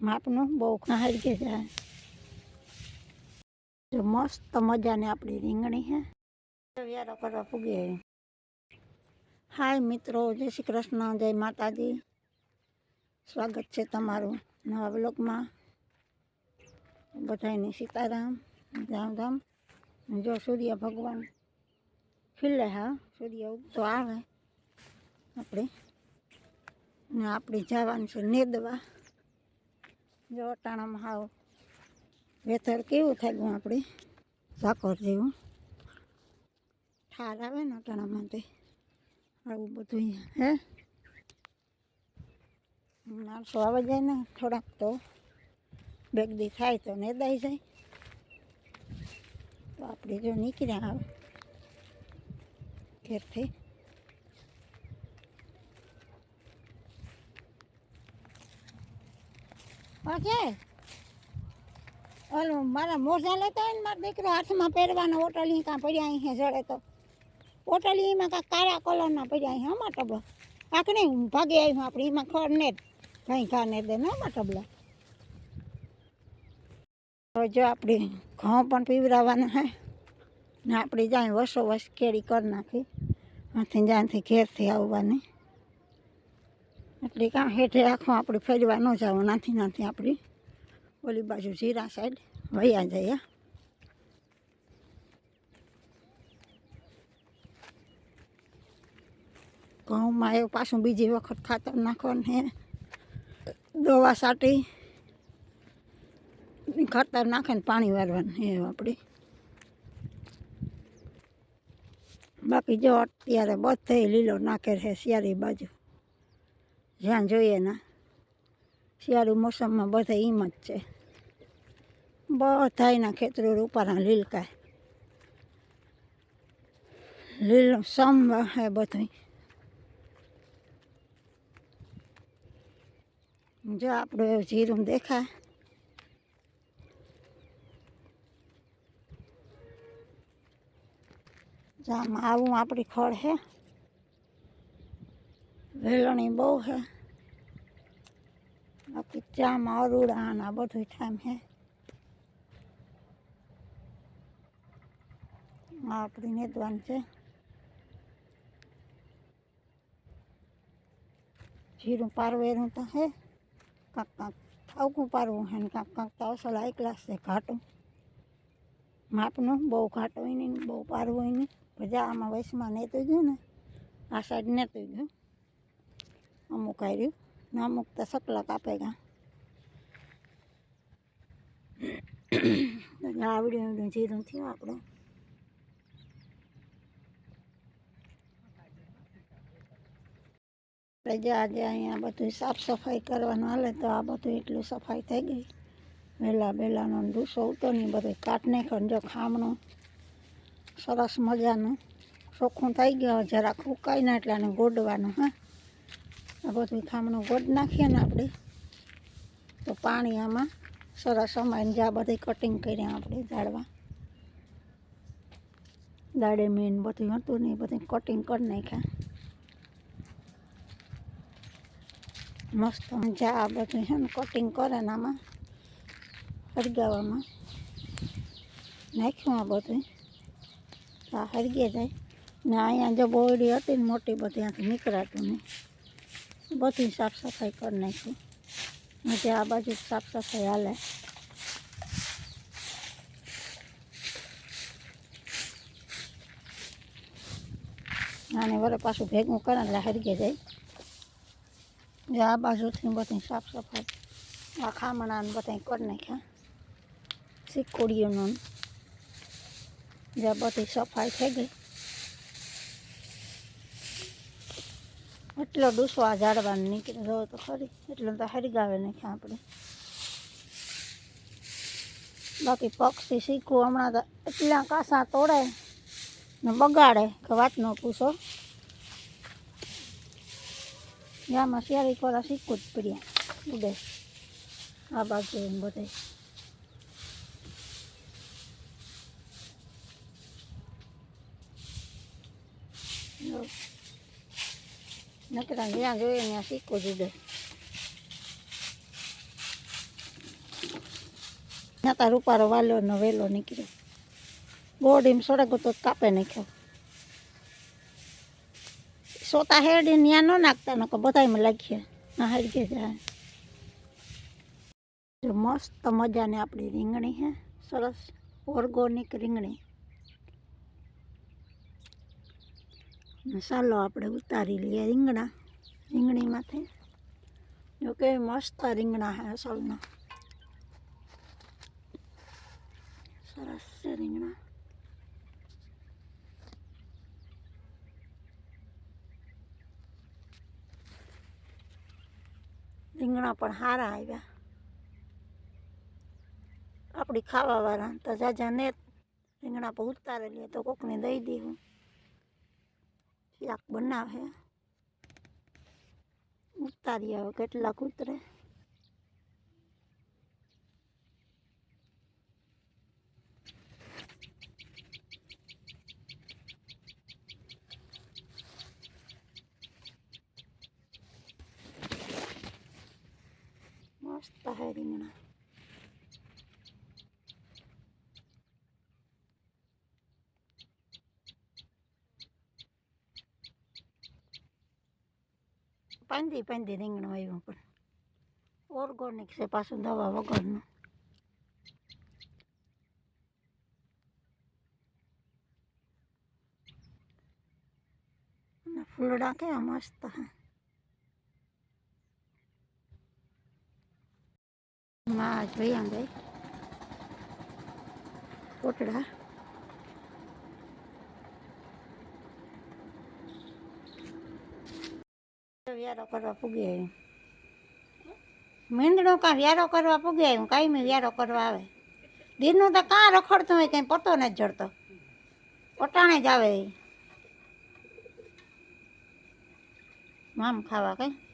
માપનું બહુ ખાઈ કે જાય જો મસ્ત મજાની આપણી રીંગણી હે વ્યારો કરવા પૂગી આવી હાય મિત્રો જય શ્રી કૃષ્ણ જય માતાજી સ્વાગત છે તમારું નવા બ્લોગમાં બધાને સીતારામ રામ રામ જો સૂર્ય ભગવાન ખીલે હા સૂર્ય ઉગતો આવે આપણે ને આપણે જવાનું છે નેદવા જો અટાણામાં હાવ વેતર કેવું થાય આપણે સાકર જેવું. ઠાર આવે ને અટાણામાં તે આવું બધું હે? માણસો આવે જાય ને થોડાક તો. બેગદી થાય તો ને દઈ જાય. તો આપણે જો નીકળ્યા આવે ઘેરથી. ઓકે. ઓલું મારા મોજા લેતા હોય ને મારો દીકરો હાથમાં પહેરવાનો ઓટલી કાં પડ્યા અહીંયા જડે તો. ઓટલીમાં કાંક કાળા કલરના પડ્યા અહીંયા અમાર ટબલા કાંક નહીં ભાગે આવ્યું આપણે, એમાં ખર ને કંઈ ઘા ને દે અમાર ટબલા હવે જો આપણે ઘઉં પણ પીવડાવવાના હે. ને આપણે જાય વસો વસ કેરી કરી નાખી. ત્યાંથી જ્યાંથી ઘેરથી આવવાની. એટલે કાં હેઠે આખો આપણે ફેરવા ન જાવ નાથી નાથી આપણી ઓલી બાજુ જીરા સાઈડ વયા જઈએ ઘઉંમાં એવું પાછું બીજી વખત ખાતર નાખવાનું હે દવા સાટી ખાતર નાખે ને પાણી વાળવાનું હે આપણે. બાકી જો અત્યારે બધે લીલો નાખે છે શિયાળી બાજુ. જ્યાં જોઈએ ને, શિયાળુ મોસમમાં બધા એમ જ છે. બધા એના ખેતરો રૂપાના લીલકાય. લીલ સમ હે બધું જો આપણું જીરું દેખાય. આવું આપણી ખડ હે. વેલણી બહુ હે બાકી ચામાં અરુડા ને આ બધું ઠામ હે આ આપણી નેદવાન છે જીરું પારવેરું તો હે કાંક કાંક ઠાવકું પારવું હે ને કાંક કાંક તો અસલ હાઈ ક્લાસ છે ઘાટું માપનું બહુ ઘાટું હોય નહીં બહુ પારવું હોય નહીં પછી આમાં વયસમાં નેતું ગયું ને આ સાઈડ નેતું ગયું અમુક આવ્યું ને અમુક તો સકલા કાપે ગયા આવડ્યું આવડ્યું જીરું થયું આપણે આપણે જે આજે અહીંયા બધું સાફ સફાઈ કરવાનું હાલે તો આ બધું એટલું સફાઈ થઈ ગઈ વહેલા વહેલાનો ડૂસો ઉતો નહીં બધું કાટ નાખ્યો જો ખામણું સરસ મજાનું ચોખ્ખું થઈ ગયું જરાક ફૂકાઈ ને એટલે આને ગોડવાનું હા આ બધું ખામણું ગોડ નાખીએ ને આપણે તો પાણી આમાં સરસ અમાઈને જ્યાં બધી કટિંગ કર્યા આપણે દાળવા દાડે મેન બધું હતું ને એ બધું કટિંગ કરી નાખ્યા મસ્ત મજા આ બધું છે ને કટિંગ કરે ને આમાં હરગાવામાં નાખ્યું આ બધું આ હરગી જાય ને અહીંયા જો બોરડી હતી ને મોટી બધી ત્યાંથી નીકળાતું નહીં બધી સાફ સફાઈ કરી નાખ્યું આજે આ બાજુ સાફ સફાઈ હાલે આને વરે પાછું ભેગું કરે એટલે હરગી જાય જે આ બાજુથી બધી સાફ સફાઈ આ ખામણા ને બધા કરી નાખ્યા સિકોડીઓનું જે બધી સફાઈ થઈ ગઈ એટલો ડૂસો આ ઝાડવાનું નીકળે જો તો ખરી. એટલો તો હરગાવે નાખ્યા આપણે. બાકી પક્ષી શીખવું હમણાં તો એટલા કાંસા તોડે ને બગાડે કે વાત ન પૂછો. ગામમાં શિયાળી કોરા શીખવું જ પડ્યા. ઉડે. આ બાજુ એમ બધે. નકરા જ્યાં જોઈએ ત્યાં શીખવું જ નતા રૂપારો વાલ્યો ને વેલો નીકળ્યો ગોડીમ સળગો તો કાપે નાખ્યો સોતા હેડી ત્યાં ન નાખતા નકો બધામાં લાગીએ ના હેડકે જાય મસ્ત મજાની આપણી રીંગણી હે સરસ ઓર્ગોનિક રીંગણી ચાલો આપણે ઉતારી લઈએ રીંગણા. રીંગણીમાંથી જો કેવી મસ્ત રીંગણા હે અસલના. સરસ છે રીંગણા. રીંગણા પણ સારા આવ્યા. આપણી ખાવાવાળા તો જાજા ને રીંગણા પર ઉતારે લઈએ તો કોકને દઈ દઉં શાક બનાવે ઉતારી આવે કેટલાક ઉતરે મસ્ત હે રીંગણા પાંદી પાંદી રીંગણું આવ્યું પણ ઓર્ગોનિક છે, પાછું દવા વગરનું. ફૂલડા કેવા મસ્તમાં આમ ગઈ કોટડા. વ્યારો કરવા પૂગી આવ્યું મીંદડો કાં વ્યારો કરવા પૂગી આવ્યું કાંઈ વ્યારો કરવા આવે? દીરનું તો કાં રખડતું હોય કંઈ પતો નથી જડતો. પટાણે જ આવે મામ ખાવા કંઈ?